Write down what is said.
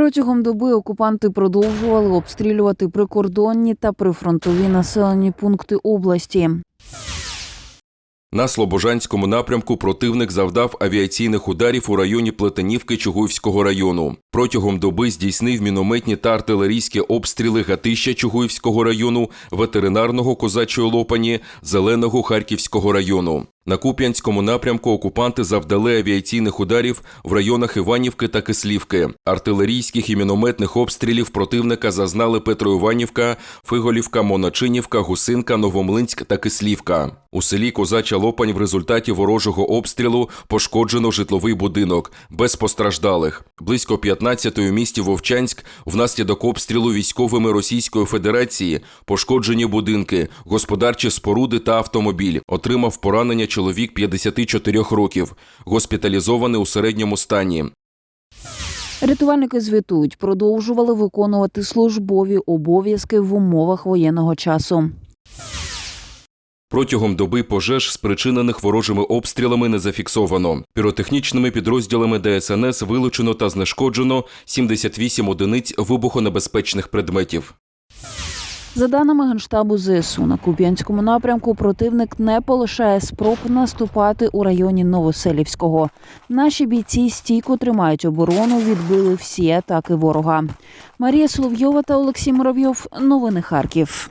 Протягом доби окупанти продовжували обстрілювати прикордонні та прифронтові населені пункти області. На Слобожанському напрямку противник завдав авіаційних ударів у районі Плетенівки Чугуївського району. Протягом доби здійснив мінометні та артилерійські обстріли Гатища Чугуївського району, ветеринарного Козачої Лопані, Зеленого Харківського району. На Куп'янському напрямку окупанти завдали авіаційних ударів в районах Іванівки та Кислівки. Артилерійських і мінометних обстрілів противника зазнали Петроіванівка, Фиголівка, Моначинівка, Гусинка, Новомлинськ та Кислівка. У селі Козача Лопань в результаті ворожого обстрілу пошкоджено житловий будинок без постраждалих. Близько 15-ї у місті Вовчанськ внаслідок обстрілу військовими Російської Федерації пошкоджені будинки, господарчі споруди та автомобіль. Отримав поранення чоловік 54 років, госпіталізований у середньому стані. Рятувальники звітують, продовжували виконувати службові обов'язки в умовах воєнного часу. Протягом доби пожеж, спричинених ворожими обстрілами, не зафіксовано. Піротехнічними підрозділами ДСНС вилучено та знешкоджено 78 одиниць вибухонебезпечних предметів. За даними Генштабу ЗСУ, на Куп'янському напрямку противник не полишає спроб наступати у районі Новоселівського. Наші бійці стійко тримають оборону, відбили всі атаки ворога. Марія Соловйова та Олексій Муравйов. Новини Харків.